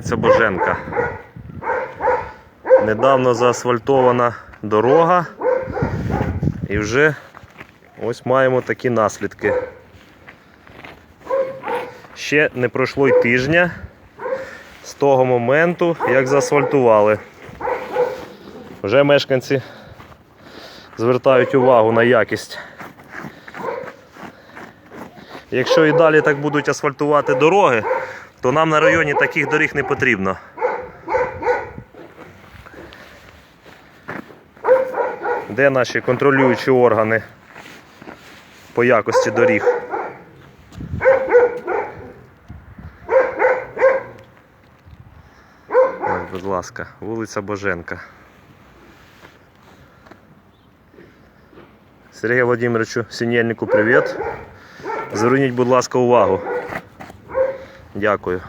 вулиця Боженка. Недавно заасфальтована дорога. І вже ось маємо такі наслідки. Ще не пройшло й тижня з того моменту, як заасфальтували. Вже мешканці звертають увагу на якість. Якщо і далі так будуть асфальтувати дороги, то нам на районі таких доріг не потрібно. Де наші контролюючі органи по якості доріг? Ой, будь ласка, вулиця Боженка. Сергію Володимировичу Синельнику привіт. Зверніть, будь ласка, увагу. Дякую.